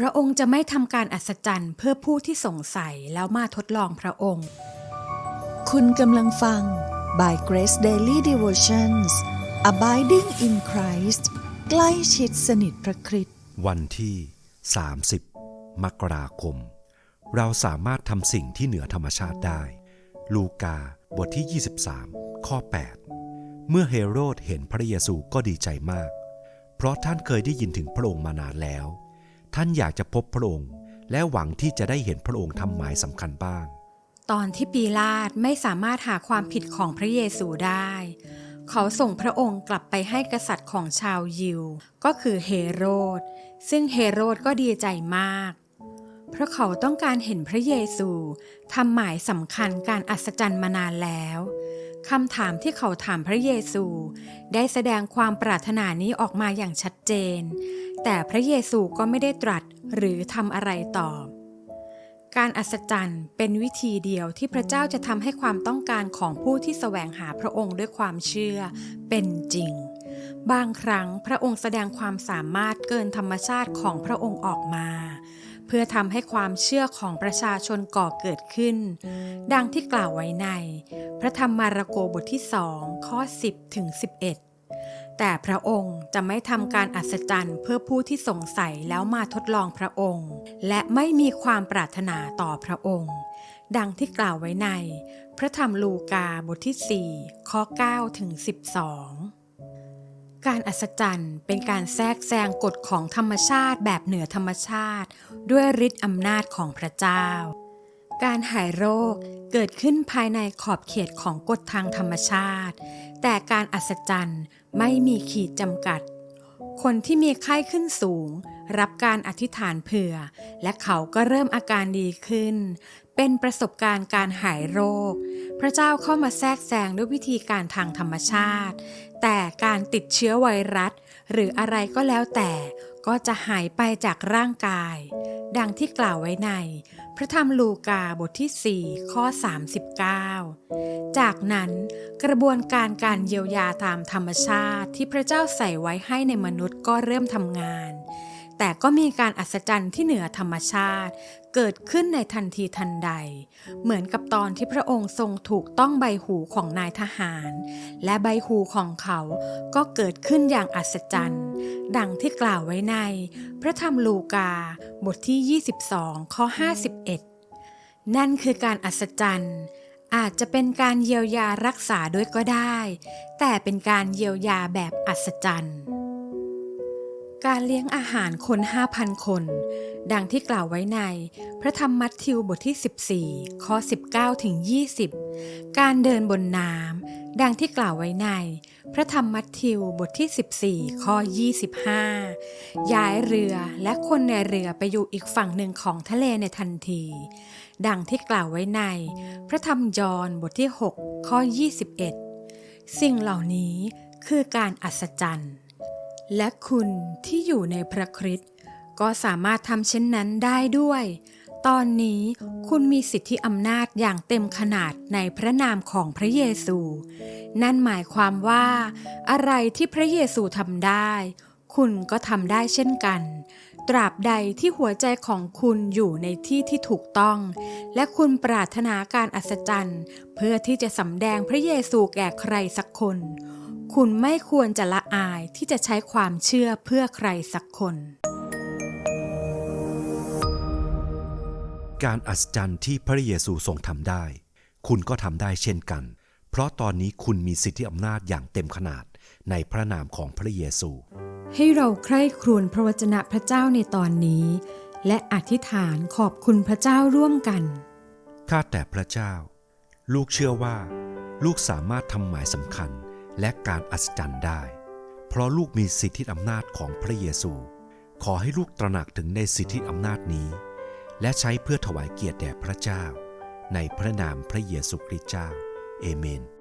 พระองค์จะไม่ทำการอัศจรรย์เพื่อผู้ที่สงสัยแล้วมาทดลองพระองค์ คุณกำลังฟัง by Grace Daily Devotions Abiding in Christ ใกล้ชิดสนิทพระคริสต์วันที่ 30 มกราคม เราสามารถทำสิ่งที่เหนือธรรมชาติได้ ลูกาบทที่ 23 ข้อ 8 เมื่อเฮโรดเห็นพระเยซูก็ดีใจมาก เพราะท่านเคยได้ยินถึงพระองค์มานานแล้ว ท่านอยากจะพบพระองค์ และหวังที่จะได้เห็นพระองค์ทำหมายสำคัญบ้าง ตอนที่ปีลาตไม่สามารถหาความผิดของพระเยซูได้ เขาส่งพระองค์กลับไปให้กษัตริย์ของชาวยิว ก็คือเฮโรด ซึ่งเฮโรดก็ดีใจมาก เพราะเขาต้องการเห็นพระเยซูทำหมายสำคัญการอัศจรรย์มานานแล้วคำถามที่เขาถามพระเยซู ได้แสดงความปรารถนานี้ออกมาอย่างชัดเจน แต่พระเยซูก็ไม่ได้ตรัสหรือทำอะไรตอบการอัศจรรย์เป็นวิธีเดียวที่พระเจ้าจะทำให้ความต้องการของผู้ที่แสวงหาพระองค์ด้วยความเชื่อเป็นจริง บางครั้งพระองค์แสดงความสามารถเกินธรรมชาติของพระองค์ออกมา เพื่อทำให้ความเชื่อของประชาชนก่อเกิดขึ้น ดังที่กล่าวไว้ใน พระธรรมมาระโกบทที่สองข้อ 10ถึง11 แต่พระองค์จะไม่ทำการอัศจรรย์เพื่อผู้ที่สงสัยแล้วมาทดลองพระองค์ และไม่มีความปรารถนาต่อพระองค์ ดังที่กล่าวไว้ใน พระธรรมลูกาบทที่ 4 ข้อ9ถึง12 การอัศจรรย์เป็นการแทรกแซงกฎของธรรมชาติแบบเหนือธรรมชาติ ด้วยฤทธิ์อำนาจของพระเจ้า การหายโรคเกิดขึ้นภายในขอบเขตของกฎทางธรรมชาติ แต่การอัศจรรย์ไม่มีขีดจำกัด คนที่มีไข้ขึ้นสูง รับการอธิษฐานเผื่อ และเขาก็เริ่มอาการดีขึ้น เป็นประสบการณ์การหายโรค พระเจ้าเข้ามาแทรกแซงด้วยวิธีการทางธรรมชาติ แต่การติดเชื้อไวรัส หรืออะไรก็แล้วแต่ ก็จะหายไปจากร่างกาย ดังที่กล่าวไว้ใน พระธรรมลูกาบทที่ 4 ข้อ 39 จากนั้นกระบวนการการเยียวยาตามธรรมชาติที่พระเจ้าใส่ไว้ให้ในมนุษย์ก็เริ่มทำงาน แต่ก็มีการอัศจรรย์ที่เหนือธรรมชาติ เกิดขึ้นในทันทีทันใด เหมือนกับตอนที่พระองค์ทรงถูกต้องใบหูของนายทหาร และใบหูของเขาก็เกิดขึ้นอย่างอัศจรรย์ ดังที่กล่าวไว้ใน พระธรรมลูกา บทที่ 22 ข้อ 51 นั่นคือการอัศจรรย์อาจจะเป็นการเยียวยารักษาด้วยก็ได้ แต่เป็นการเยียวยาแบบอัศจรรย์ การเลี้ยงอาหารคน 5,000 คน ดังที่กล่าวไว้ใน พระธรรมมัทธิวบทที่ 14 ข้อ 19 ถึง 20 การเดินบนน้ำ ดังที่กล่าวไว้ใน พระธรรมมัทธิวบทที่ 14 ข้อ 25 ย้ายเรือและคนในเรือไปอยู่อีกฝั่งหนึ่งของทะเลในทันที ดังที่กล่าวไว้ใน พระธรรมยอห์นบทที่ 6 ข้อ 21 สิ่งเหล่านี้คือการอัศจรรย์ และคุณที่อยู่ในพระคริสต์ก็สามารถทำเช่นนั้นได้ด้วย ตอนนี้คุณมีสิทธิอำนาจอย่างเต็มขนาดในพระนามของพระเยซู นั่นหมายความว่า อะไรที่พระเยซูทำได้ คุณก็ทำได้เช่นกัน ตราบใดที่หัวใจของคุณอยู่ในที่ที่ถูกต้อง และคุณปรารถนาการอัศจรรย์ เพื่อที่จะสำแดงพระเยซูแก่ใครสักคน คุณไม่ควรจะละอายที่จะใช้ความเชื่อเพื่อใครสักคน การอัศจรรย์ที่พระเยซูทรงทำได้ คุณก็ทำได้เช่นกัน เพราะตอนนี้คุณมีสิทธิอำนาจอย่างเต็มขนาดในพระนามของพระเยซู ให้เราใคร่ครวญพระวจนะพระเจ้าในตอนนี้ และอธิษฐานขอบคุณพระเจ้าร่วมกัน ข้าแต่พระเจ้า ลูกเชื่อว่า ลูกสามารถทำหมายสำคัญ และการอัศจรรย์ได้ เพราะลูกมีสิทธิอำนาจของพระเยซู ขอให้ลูกตระหนักถึงในสิทธิอำนาจนี้ และใช้เพื่อถวายเกียรติแด่พระเจ้า ในพระนามพระเยซูคริสต์เจ้า เอเมน